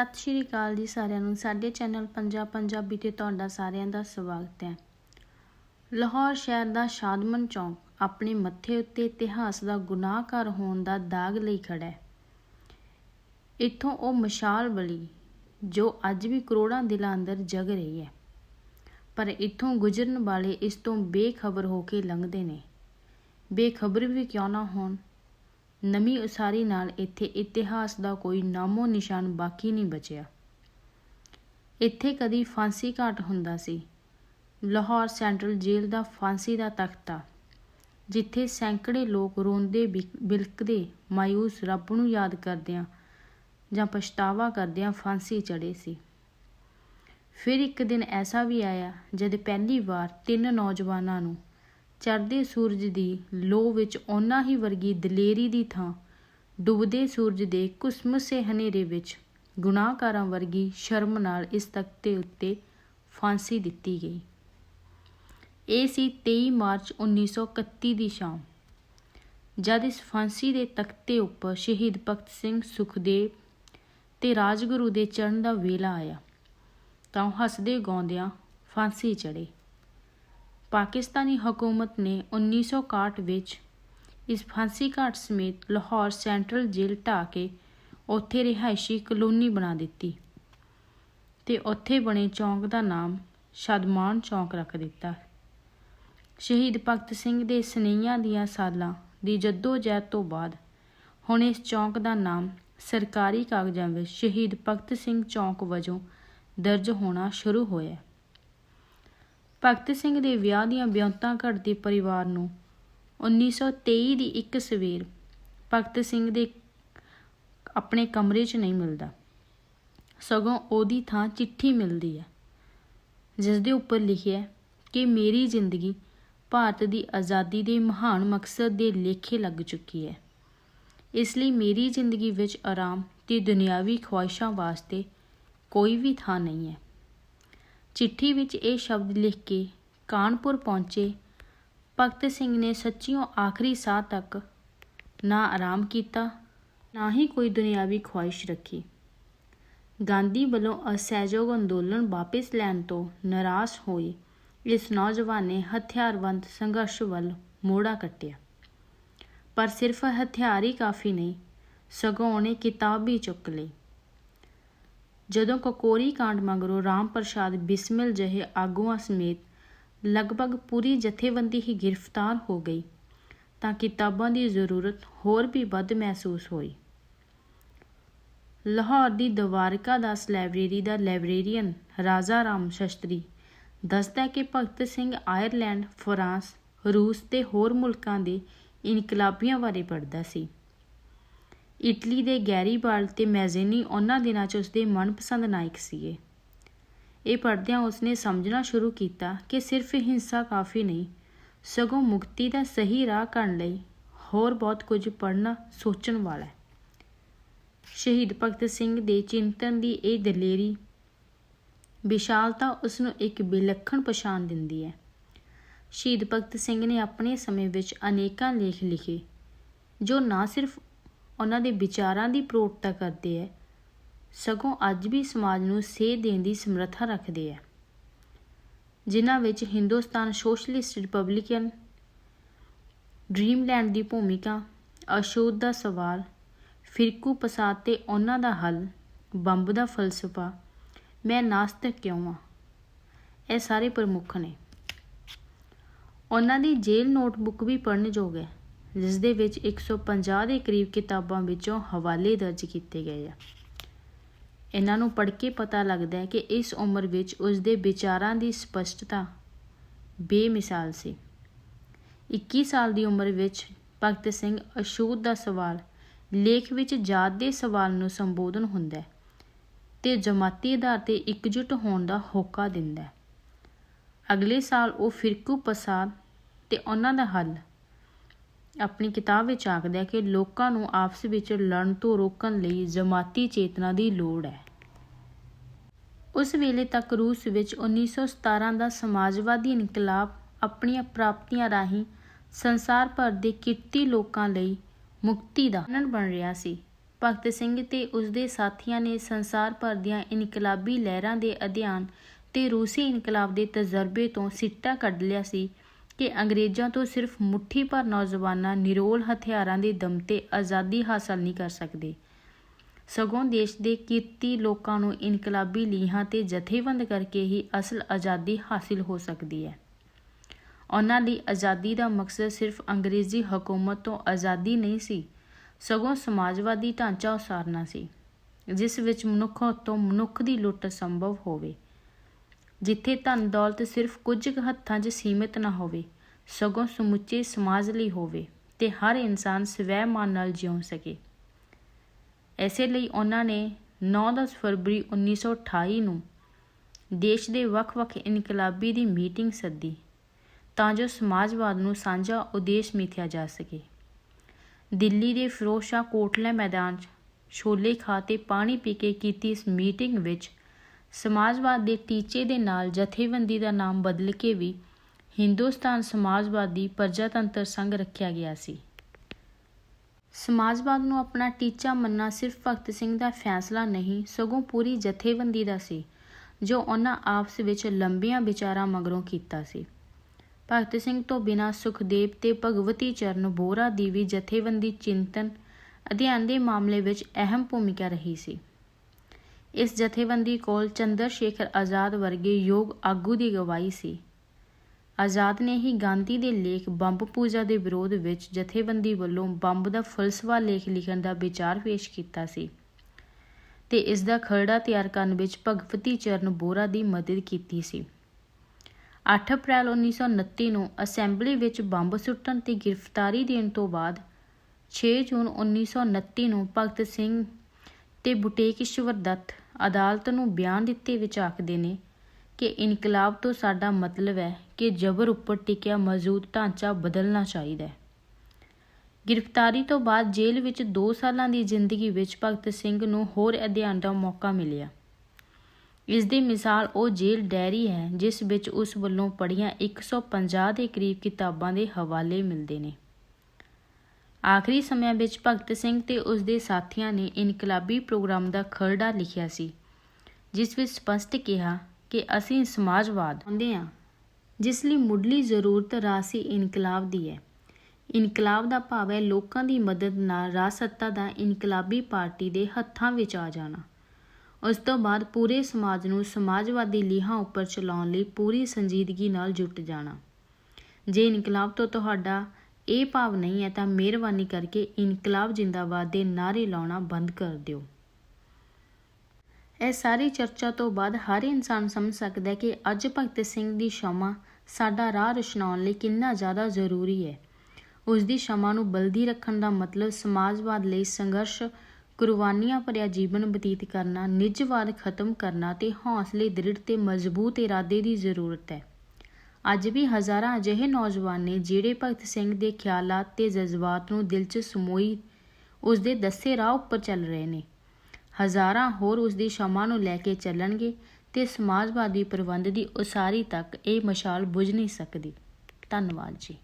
ਸਤਿ ਸ਼੍ਰੀ ਅਕਾਲ ਜੀ ਸਾਰਿਆਂ ਨੂੰ। ਸਾਡੇ ਚੈਨਲ ਪੰਜਾਬ ਪੰਜਾਬੀ ਤੇ ਤੁਹਾਡਾ ਸਾਰਿਆਂ ਦਾ ਸਵਾਗਤ ਹੈ। ਲਾਹੌਰ ਸ਼ਹਿਰ ਦਾ ਸ਼ਾਦਮਨ ਚੌਂਕ ਆਪਣੇ ਮੱਥੇ ਉੱਤੇ ਇਤਿਹਾਸ ਦਾ ਗੁਨਾਹਕਾਰ ਹੋਣ ਦਾ ਦਾਗ ਲਈ ਖੜਾ ਹੈ। ਇੱਥੋਂ ਉਹ ਮਸ਼ਾਲ ਬਲੀ, ਜੋ ਅੱਜ ਵੀ ਕਰੋੜਾਂ ਦਿਲਾਂ ਅੰਦਰ ਜਗ ਰਹੀ ਹੈ, ਪਰ ਇੱਥੋਂ ਗੁਜ਼ਰਨ ਵਾਲੇ ਇਸ ਤੋਂ ਬੇਖਬਰ ਹੋ ਕੇ ਲੰਘਦੇ ਨੇ। ਬੇਖਬਰ ਵੀ ਕਿਉਂ ਨਾ ਹੋਣ? ਨਵੀਂ ਉਸਾਰੀ ਨਾਲ ਇੱਥੇ ਇਤਿਹਾਸ ਦਾ ਕੋਈ ਨਾਮੋ ਨਿਸ਼ਾਨ ਬਾਕੀ ਨਹੀਂ ਬਚਿਆ। ਇੱਥੇ ਕਦੀ ਫਾਂਸੀ ਘਾਟ ਹੁੰਦਾ ਸੀ। ਲਾਹੌਰ ਸੈਂਟਰਲ ਜੇਲ੍ਹ ਦਾ ਫਾਂਸੀ ਦਾ ਤਖਤਾ, ਜਿੱਥੇ ਸੈਂਕੜੇ ਲੋਕ ਰੋਂਦੇ ਬਿਕ- ਬਿਲਕਦੇ ਮਾਇੂਸ ਰੱਬ ਨੂੰ ਯਾਦ ਕਰਦਿਆਂ ਜਾਂ ਪਛਤਾਵਾ ਕਰਦਿਆਂ ਫਾਂਸੀ ਚੜੇ ਸੀ। ਫਿਰ ਇੱਕ ਦਿਨ ਐਸਾ ਵੀ ਆਇਆ, ਜਦ ਪਹਿਲੀ ਵਾਰ ਤਿੰਨ ਨੌਜਵਾਨਾਂ ਨੂੰ ਚੜ੍ਹਦੇ ਸੂਰਜ ਦੀ ਲੋ ਵਿੱਚ ਉਹਨਾਂ ਹੀ ਵਰਗੀ ਦਲੇਰੀ ਦੀ ਥਾਂ, ਡੁੱਬਦੇ ਸੂਰਜ ਦੇ ਕੁਸਮਸੇ ਹਨੇਰੇ ਵਿੱਚ ਗੁਨਾਹਕਾਰਾਂ ਵਰਗੀ ਸ਼ਰਮ ਨਾਲ ਇਸ ਤਖਤੇ ਉੱਤੇ ਫਾਂਸੀ ਦਿੱਤੀ ਗਈ। ਇਹ ਸੀ 23 ਮਾਰਚ 1931 ਦੀ ਸ਼ਾਮ। ਜਦ ਇਸ ਫਾਂਸੀ ਦੇ ਤਖਤੇ ਉੱਪਰ ਸ਼ਹੀਦ ਭਗਤ ਸਿੰਘ ਸੁਖਦੇਵ ਤੇ ਰਾਜਗੁਰੂ ਦੇ ਚੜ੍ਹਨ ਦਾ ਵੇਲਾ ਆਇਆ, ਤਾਂ ਉਹ ਹੱਸਦੇ ਗਾਉਂਦਿਆਂ ਫਾਂਸੀ ਚੜੇ ਪਾਕਿਸਤਾਨੀ ਹਕੂਮਤ ਨੇ 1961 ਵਿੱਚ ਇਸ ਫਾਂਸੀ ਘਾਟ ਸਮੇਤ ਲਾਹੌਰ ਸੈਂਟਰਲ ਜੇਲ੍ਹ ਢਾਹ ਕੇ ਉੱਥੇ ਰਿਹਾਇਸ਼ੀ ਕਲੋਨੀ ਬਣਾ ਦਿੱਤੀ ਤੇ ਉੱਥੇ ਬਣੇ ਚੌਂਕ ਦਾ ਨਾਮ ਸ਼ਦਮਾਨ ਚੌਂਕ ਰੱਖ ਦਿੱਤਾ। ਸ਼ਹੀਦ ਭਗਤ ਸਿੰਘ ਦੇ ਸਨੇਹੀਆਂ ਦੀਆਂ ਸਾਲਾਂ ਦੀ ਜੱਦੋ-ਜਹਿਦ ਤੋਂ ਬਾਅਦ ਹੁਣ ਇਸ ਚੌਂਕ ਦਾ ਨਾਮ ਸਰਕਾਰੀ ਕਾਗਜ਼ਾਂ ਵਿੱਚ ਸ਼ਹੀਦ ਭਗਤ ਸਿੰਘ ਚੌਂਕ ਵਜੋਂ ਦਰਜ ਹੋਣਾ ਸ਼ੁਰੂ ਹੋਇਆ। ਭਗਤ ਸਿੰਘ ਦੇ ਵਿਆਹ ਦੀਆਂ ਵਿਉਂਤਾਂ ਘੜਦੇ ਪਰਿਵਾਰ ਨੂੰ 1923 ਦੀ ਇੱਕ ਸਵੇਰ ਭਗਤ ਸਿੰਘ ਦੇ ਆਪਣੇ ਕਮਰੇ 'ਚ ਨਹੀਂ ਮਿਲਦਾ। ਸਗੋਂ ਉਹਦੀ ਥਾਂ ਚਿੱਠੀ ਮਿਲਦੀ ਹੈ ਜਿਸ ਦੇ ਉੱਪਰ ਲਿਖਿਆ ਕਿ ਮੇਰੀ ਜ਼ਿੰਦਗੀ ਭਾਰਤ ਦੀ ਆਜ਼ਾਦੀ ਦੇ ਮਹਾਨ ਮਕਸਦ ਦੇ ਲੇਖੇ ਲੱਗ ਚੁੱਕੀ ਹੈ। ਇਸ ਲਈ ਮੇਰੀ ਜ਼ਿੰਦਗੀ ਵਿੱਚ ਆਰਾਮ ਤੇ ਦੁਨਿਆਵੀ ਖੁਆਇਸ਼ਾਂ ਵਾਸਤੇ ਕੋਈ ਵੀ ਥਾਂ ਨਹੀਂ ਹੈ। ਚਿੱਠੀ ਵਿੱਚ ਇਹ ਸ਼ਬਦ ਲਿਖ ਕੇ ਕਾਨਪੁਰ ਪਹੁੰਚੇ। ਭਗਤ ਸਿੰਘ ਨੇ ਸੱਚੀਓ ਆਖਰੀ ਸਾਹ ਤੱਕ ਨਾ ਆਰਾਮ ਕੀਤਾ, ਨਾ ਹੀ ਕੋਈ ਦੁਨਿਆਵੀ ਖੁਆਇਸ਼ ਰੱਖੀ। ਗਾਂਧੀ ਵੱਲੋਂ ਅਸਹਿਯੋਗ ਅੰਦੋਲਨ ਵਾਪਸ ਲੈਣ ਤੋਂ ਨਾਰਾਜ਼ ਹੋਏ, ਇਸ ਨੌਜਵਾਨ ਨੇ ਹਥਿਆਰਬੰਦ ਸੰਘਰਸ਼ ਵੱਲ ਮੋੜਾ ਕੱਟਿਆ। ਪਰ ਸਿਰਫ ਹਥਿਆਰ ਹੀ ਕਾਫੀ ਨਹੀਂ, ਸਗੋਂ ਉਹਨੇ ਕਿਤਾਬ ਵੀ ਚੁੱਕ ਲਈ। ਜਦੋਂ ਕਕੋਰੀ ਕਾਂਡ ਮਗਰੋਂ ਰਾਮ ਪ੍ਰਸਾਦ ਬਿਸਮਿਲ ਜਿਹੇ ਆਗੂਆਂ ਸਮੇਤ ਲਗਭਗ ਪੂਰੀ ਜਥੇਬੰਦੀ ਹੀ ਗ੍ਰਿਫਤਾਰ ਹੋ ਗਈ ਤਾਂ ਕਿਤਾਬਾਂ ਦੀ ਜ਼ਰੂਰਤ ਹੋਰ ਵੀ ਵੱਧ ਮਹਿਸੂਸ ਹੋਈ। ਲਾਹੌਰ ਦੀ ਦਵਾਰਕਾ ਦਾਸ ਲਾਇਬ੍ਰੇਰੀ ਦਾ ਲਾਇਬ੍ਰੇਰੀਅਨ ਰਾਜਾ ਰਾਮ ਸ਼ਸਤਰੀ ਦੱਸਦਾ ਕਿ ਭਗਤ ਸਿੰਘ ਆਇਰਲੈਂਡ, ਫਰਾਂਸ, ਰੂਸ ਤੇ ਹੋਰ ਮੁਲਕਾਂ ਦੇ ਇਨਕਲਾਬੀਆਂ ਬਾਰੇ ਪੜ੍ਹਦਾ ਸੀ। ਇਟਲੀ ਦੇ ਗੈਰੀਬਾਲਡ ਤੇ ਮੈਜ਼ੇਨੀ ਉਹਨਾਂ ਦਿਨਾਂ 'ਚ ਉਸਦੇ ਮਨਪਸੰਦ ਨਾਇਕ ਸੀਗੇ। ਇਹ ਪੜ੍ਹਦਿਆਂ ਉਸਨੇ ਸਮਝਣਾ ਸ਼ੁਰੂ ਕੀਤਾ ਕਿ ਸਿਰਫ ਹਿੰਸਾ ਕਾਫੀ ਨਹੀਂ, ਸਗੋਂ ਮੁਕਤੀ ਦਾ ਸਹੀ ਰਾਹ ਕਰਨ ਲਈ ਹੋਰ ਬਹੁਤ ਕੁਝ ਪੜ੍ਹਨਾ, ਸੋਚਣ ਵਾਲਾ ਹੈ। ਸ਼ਹੀਦ ਭਗਤ ਸਿੰਘ ਦੇ ਚਿੰਤਨ ਦੀ ਇਹ ਦਲੇਰੀ ਵਿਸ਼ਾਲਤਾ ਉਸ ਨੂੰ ਇੱਕ ਵਿਲੱਖਣ ਪਛਾਣ ਦਿੰਦੀ ਹੈ। ਸ਼ਹੀਦ ਭਗਤ ਸਿੰਘ ਨੇ ਆਪਣੇ ਸਮੇਂ ਵਿੱਚ ਅਨੇਕਾਂ ਲੇਖ ਲਿਖੇ, ਜੋ ਨਾ ਸਿਰਫ ਉਹਨਾਂ ਦੇ ਵਿਚਾਰਾਂ ਦੀ ਪ੍ਰੋਟਤਾ ਕਰਦੇ ਹੈ ਸਗੋਂ ਅੱਜ ਵੀ ਸਮਾਜ ਨੂੰ ਸੇਧ ਦੇਣ ਦੀ ਸਮਰੱਥਾ ਰੱਖਦੇ ਹੈ ਜਿਨ੍ਹਾਂ ਵਿੱਚ ਹਿੰਦੁਸਤਾਨ ਸੋਸ਼ਲਿਸਟ ਰਿਪਬਲਿਕਨ, ਡ੍ਰੀਮਲੈਂਡ ਦੀ ਭੂਮਿਕਾ ਅਸ਼ੋਧ ਦਾ ਸਵਾਲ, ਫਿਰਕੂ ਪਸਾਦ ਤੇ ਉਹਨਾਂ ਦਾ ਹੱਲ, ਬੰਬ ਦਾ ਫਲਸਫਾ, ਮੈਂ ਨਾਸਤਿਕ ਕਿਉਂ ਆ? ਇਹ ਸਾਰੇ ਪ੍ਰਮੁੱਖ ਨੇ। ਉਹਨਾਂ ਦੀ ਜੇਲ੍ਹ ਨੋਟਬੁੱਕ ਵੀ ਪੜ੍ਹਨ ਯੋਗ ਹੈ ਜਿਸ ਦੇ ਵਿੱਚ 150 ਦੇ ਕਰੀਬ ਕਿਤਾਬਾਂ ਵਿੱਚੋਂ ਹਵਾਲੇ ਦਰਜ ਕੀਤੇ ਗਏ ਆ। ਇਹਨਾਂ ਨੂੰ ਪੜ੍ਹ ਕੇ ਪਤਾ ਲੱਗਦਾ ਹੈ ਕਿ ਇਸ ਉਮਰ ਵਿੱਚ ਉਸ ਦੇ ਵਿਚਾਰਾਂ ਦੀ ਸਪਸ਼ਟਤਾ ਬੇਮਿਸਾਲ ਸੀ। 21 ਸਾਲ ਦੀ ਉਮਰ ਵਿੱਚ ਭਗਤ ਸਿੰਘ ਅਸ਼ੂਤ ਦਾ ਸਵਾਲ ਲੇਖ ਵਿੱਚ ਜਾਤ ਦੇ ਸਵਾਲ ਨੂੰ ਸੰਬੋਧਨ ਹੁੰਦਾ ਹੈ ਤੇ ਜਮਾਤੀ ਆਧਾਰ ਤੇ ਇਕਜੁੱਟ ਹੋਣ ਦਾ ਹੋਕਾ ਦਿੰਦਾ ਹੈ। ਅਗਲੇ ਸਾਲ ਉਹ ਫਿਰਕੂ ਪਸਾਦ ਤੇ ਉਹਨਾਂ ਦਾ ਹੱਲ ਆਪਣੀ ਕਿਤਾਬ ਵਿੱਚ ਆਖਦਾ ਹੈ ਕਿ ਲੋਕਾਂ ਨੂੰ ਆਪਸ ਵਿੱਚ ਲੜਨ ਤੋਂ ਰੋਕਣ ਲਈ ਜਮਾਤੀ ਚੇਤਨਾ ਦੀ ਲੋੜ ਹੈ। ਉਸ ਵੇਲੇ ਤੱਕ ਰੂਸ ਵਿੱਚ 1917 ਦਾ ਸਮਾਜਵਾਦੀ ਇਨਕਲਾਬ ਆਪਣੀਆਂ ਪ੍ਰਾਪਤੀਆਂ ਰਾਹੀਂ ਸੰਸਾਰ ਭਰ ਦੇ ਕਿਰਤੀ ਲੋਕਾਂ ਲਈ ਮੁਕਤੀ ਦਾ ਸਾਧਨ ਬਣ ਰਿਹਾ ਸੀ। ਭਗਤ ਸਿੰਘ ਤੇ ਉਸਦੇ ਸਾਥੀਆਂ ਨੇ ਸੰਸਾਰ ਭਰ ਦੀਆਂ ਇਨਕਲਾਬੀ ਲਹਿਰਾਂ ਦੇ ਅਧਿਐਨ ਤੇ ਰੂਸੀ ਇਨਕਲਾਬ ਦੇ ਤਜਰਬੇ ਤੋਂ ਸਿੱਟਾ ਕੱਢ ਲਿਆ ਸੀ। ਕਿ ਅੰਗਰੇਜ਼ਾਂ ਤੋਂ ਸਿਰਫ ਮੁੱਠੀ ਭਰ ਨੌਜਵਾਨਾਂ ਨਿਰੋਲ ਹਥਿਆਰਾਂ ਦੇ ਦਮ ਤੇ ਆਜ਼ਾਦੀ ਹਾਸਲ ਨਹੀਂ ਕਰ ਸਕਦੇ। ਸਗੋਂ ਦੇਸ਼ ਦੇ ਕੀਰਤੀ ਲੋਕਾਂ ਨੂੰ ਇਨਕਲਾਬੀ ਲੀਹਾਂ ਤੇ ਜਥੇਬੰਦ ਕਰਕੇ ਹੀ ਅਸਲ ਆਜ਼ਾਦੀ ਹਾਸਿਲ ਹੋ ਸਕਦੀ ਹੈ। ਉਹਨਾਂ ਲਈ ਆਜ਼ਾਦੀ ਦਾ ਮਕਸਦ ਸਿਰਫ ਅੰਗਰੇਜ਼ੀ ਹਕੂਮਤ ਤੋਂ ਆਜ਼ਾਦੀ ਨਹੀਂ ਸੀ, ਸਗੋਂ ਸਮਾਜਵਾਦੀ ਢਾਂਚਾ ਉਸਾਰਨਾ ਸੀ, ਜਿਸ ਵਿੱਚ ਮਨੁੱਖ ਤੋਂ ਮਨੁੱਖ ਦੀ ਲੁੱਟ ਸੰਭਵ ਹੋਵੇ। ਜਿੱਥੇ ਧਨ ਦੌਲਤ ਸਿਰਫ ਕੁਝ ਕੁ ਹੱਥਾਂ 'ਚ ਸੀਮਿਤ ਨਾ ਹੋਵੇ, ਸਗੋਂ ਸਮੁੱਚੇ ਸਮਾਜ ਲਈ ਹੋਵੇ ਤੇ ਹਰ ਇਨਸਾਨ ਸਵੈ ਮਾਨ ਨਾਲ ਜਿਉ ਸਕੇ। ਐਸੇ ਲਈ ਉਹਨਾਂ ਨੇ 9-10 ਫਰਵਰੀ 1928 ਨੂੰ ਦੇਸ਼ ਦੇ ਵੱਖ-ਵੱਖ ਇਨਕਲਾਬੀ ਦੀ ਮੀਟਿੰਗ ਸੱਦੀ, ਤਾਂ ਜੋ ਸਮਾਜਵਾਦ ਨੂੰ ਸਾਂਝਾ ਉਦੇਸ਼ ਮਿਥਿਆ ਜਾ ਸਕੇ। ਦਿੱਲੀ ਦੇ ਫਿਰੋਜ਼ ਸ਼ਾਹ ਕੋਟਲੇ ਮੈਦਾਨ 'ਚ ਛੋਲੇ ਖਾ ਤੇ ਪਾਣੀ ਪੀ ਕੇ ਕੀਤੀ ਇਸ ਮੀਟਿੰਗ ਵਿੱਚ ਸਮਾਜਵਾਦ ਦੇ ਟੀਚੇ ਦੇ ਨਾਲ ਜਥੇਬੰਦੀ ਦਾ ਨਾਮ ਬਦਲ ਕੇ ਵੀ ਹਿੰਦੁਸਤਾਨ ਸਮਾਜਵਾਦੀ ਪ੍ਰਜਾਤੰਤਰ ਸੰਘ ਰੱਖਿਆ ਗਿਆ ਸੀ। ਸਮਾਜਵਾਦ ਨੂੰ ਆਪਣਾ ਟੀਚਾ ਮੰਨਣਾ ਸਿਰਫ ਭਗਤ ਸਿੰਘ ਦਾ ਫੈਸਲਾ ਨਹੀਂ, ਸਗੋਂ ਪੂਰੀ ਜਥੇਬੰਦੀ ਦਾ ਸੀ, ਜੋ ਉਹਨਾਂ ਆਪਸ ਵਿੱਚ ਲੰਬੀਆਂ ਵਿਚਾਰਾਂ ਮਗਰੋਂ ਕੀਤਾ ਸੀ। ਭਗਤ ਸਿੰਘ ਤੋਂ ਬਿਨਾਂ ਸੁਖਦੇਵ ਤੇ ਭਗਵਤੀ ਚਰਨ ਬੋਰਾ ਦੀ ਵੀ ਜਥੇਬੰਦੀ ਚਿੰਤਨ ਅਧਿਐਨ ਦੇ ਮਾਮਲੇ ਵਿੱਚ ਅਹਿਮ ਭੂਮਿਕਾ ਰਹੀ ਸੀ। ਇਸ ਜਥੇਬੰਦੀ ਕੋਲ ਚੰਦਰ ਸ਼ੇਖਰ ਆਜ਼ਾਦ ਵਰਗੇ ਯੋਗ ਆਗੂ ਦੀ ਗਵਾਹੀ ਸੀ। ਆਜ਼ਾਦ ਨੇ ਹੀ ਗਾਂਧੀ ਦੇ ਲੇਖ ਬੰਬ ਪੂਜਾ ਦੇ ਵਿਰੋਧ ਵਿੱਚ ਜਥੇਬੰਦੀ ਵੱਲੋਂ ਬੰਬ ਦਾ ਫਲਸਫਾ ਲੇਖ ਲਿਖਣ ਦਾ ਵਿਚਾਰ ਪੇਸ਼ ਕੀਤਾ ਸੀ ਤੇ ਇਸ ਦਾ ਖਰੜਾ ਤਿਆਰ ਕਰਨ ਵਿੱਚ ਭਗਵਤੀ ਚਰਨ ਬੋਰਾ ਦੀ ਮਦਦ ਕੀਤੀ ਸੀ। 8 ਅਪ੍ਰੈਲ 1929 ਨੂੰ ਅਸੈਂਬਲੀ ਵਿੱਚ ਬੰਬ ਸੁੱਟਣ ਤੇ ਗ੍ਰਿਫਤਾਰੀ ਦੇਣ ਤੋਂ ਬਾਅਦ 6 ਜੂਨ 1929 ਨੂੰ ਭਗਤ ਸਿੰਘ ਤੇ ਬੁਟੇਕੇਸ਼ਵਰ ਦੱਤ ਅਦਾਲਤ ਨੂੰ ਬਿਆਨ ਦਿੱਤੇ ਵਿੱਚ ਆਖਦੇ ਨੇ ਕਿ ਇਨਕਲਾਬ ਤੋਂ ਸਾਡਾ ਮਤਲਬ ਹੈ ਕਿ ਜ਼ਬਰ ਉੱਪਰ ਟਿਕਿਆ ਮੌਜੂਦ ਢਾਂਚਾ ਬਦਲਣਾ ਚਾਹੀਦਾ ਹੈ। ਗ੍ਰਿਫਤਾਰੀ ਤੋਂ ਬਾਅਦ ਜੇਲ੍ਹ ਵਿੱਚ 2 ਸਾਲਾਂ ਦੀ ਜ਼ਿੰਦਗੀ ਵਿੱਚ ਭਗਤ ਸਿੰਘ ਨੂੰ ਹੋਰ ਅਧਿਐਨ ਦਾ ਮੌਕਾ ਮਿਲਿਆ। ਇਸ ਦੀ ਮਿਸਾਲ ਉਹ ਜੇਲ੍ਹ ਡਾਇਰੀ ਹੈ, ਜਿਸ ਵਿੱਚ ਉਸ ਵੱਲੋਂ ਪੜ੍ਹੀਆਂ 150 ਦੇ ਕਰੀਬ ਕਿਤਾਬਾਂ ਦੇ ਹਵਾਲੇ ਮਿਲਦੇ ਨੇ। ਆਖਰੀ ਸਮਿਆਂ ਵਿੱਚ ਭਗਤ ਸਿੰਘ ਤੇ ਉਸ ਦੇ ਸਾਥੀਆਂ ਨੇ ਇਨਕਲਾਬੀ ਪ੍ਰੋਗਰਾਮ ਦਾ ਖਰੜਾ ਲਿਖਿਆ ਸੀ, ਜਿਸ ਵਿੱਚ ਸਪਸ਼ਟ ਕਿਹਾ ਕਿ ਅਸੀਂ ਸਮਾਜਵਾਦ ਹੁੰਦੇ ਹਾਂ, ਜਿਸ ਲਈ ਮੁੱਢਲੀ ਜ਼ਰੂਰਤ ਰਾਸੀ ਇਨਕਲਾਬ ਦੀ ਹੈ। ਇਨਕਲਾਬ ਦਾ ਭਾਵ ਹੈ ਲੋਕਾਂ ਦੀ ਮਦਦ ਨਾਲ ਰਾਜ ਸੱਤਾ ਦਾ ਇਨਕਲਾਬੀ ਪਾਰਟੀ ਦੇ ਹੱਥਾਂ ਵਿੱਚ ਆ ਜਾਣਾ। ਉਸ ਤੋਂ ਬਾਅਦ ਪੂਰੇ ਸਮਾਜ ਨੂੰ ਸਮਾਜਵਾਦੀ ਲੀਹਾਂ ਉੱਪਰ ਚਲਾਉਣ ਲਈ ਪੂਰੀ ਸੰਜੀਦਗੀ ਨਾਲ ਜੁਟ ਜਾਣਾ। ਜੇ ਇਨਕਲਾਬ ਤੋਂ ਤੁਹਾਡਾ ਇਹ ਭਾਵ ਨਹੀਂ ਹੈ ਤਾਂ ਮਿਹਰਬਾਨੀ ਕਰਕੇ ਇਨਕਲਾਬ ਜਿੰਦਾਬਾਦ ਦੇ ਨਾਰੇ ਲਾਉਣਾ ਬੰਦ ਕਰ ਦਿਓ। ਇਹ ਸਾਰੀ ਚਰਚਾ ਤੋਂ ਬਾਅਦ ਹਰ ਇਨਸਾਨ ਸਮਝ ਸਕਦਾ ਹੈ ਕਿ ਅੱਜ ਭਗਤ ਸਿੰਘ ਦੀ ਸ਼ਮਾ ਸਾਡਾ ਰਾਹ ਰਚਨਾਉਣ ਲਈ ਕਿੰਨਾ ਜ਼ਿਆਦਾ ਜ਼ਰੂਰੀ ਹੈ। ਉਸ ਦੀ ਸ਼ਮਾ ਨੂੰ ਬਲਦੀ ਰੱਖਣ ਦਾ ਮਤਲਬ ਸਮਾਜਵਾਦ ਲਈ ਸੰਘਰਸ਼, ਕੁਰਬਾਨੀਆਂ ਭਰਿਆ ਜੀਵਨ ਬਤੀਤ ਕਰਨਾ, ਨਿੱਜਵਾਦ ਖਤਮ ਕਰਨਾ ਤੇ ਹੌਸਲੇ ਦ੍ਰਿੜ ਤੇ ਮਜ਼ਬੂਤ ਇਰਾਦੇ ਦੀ ਜ਼ਰੂਰਤ ਹੈ। ਅੱਜ ਵੀ ਹਜ਼ਾਰਾਂ ਅਜਿਹੇ ਨੌਜਵਾਨ ਨੇ ਜਿਹੜੇ ਭਗਤ ਸਿੰਘ ਦੇ ਖਿਆਲਾਂ ਤੇ ਜਜ਼ਬਾਤ ਨੂੰ ਦਿਲ 'ਚ ਸਮੋਈ ਉਸ ਦੇ ਦੱਸੇ ਰਾਹ ਉੱਪਰ ਚੱਲ ਰਹੇ ਨੇ। ਹਜ਼ਾਰਾਂ ਹੋਰ ਉਸ ਦੀ ਸ਼ਮਾ ਨੂੰ ਲੈ ਕੇ ਚੱਲਣਗੇ ਤੇ ਸਮਾਜਵਾਦੀ ਪ੍ਰਬੰਧ ਦੀ ਉਸਾਰੀ ਤੱਕ ਇਹ ਮਸ਼ਾਲ ਬੁਝ ਨਹੀਂ ਸਕਦੀ। ਧੰਨਵਾਦ ਜੀ।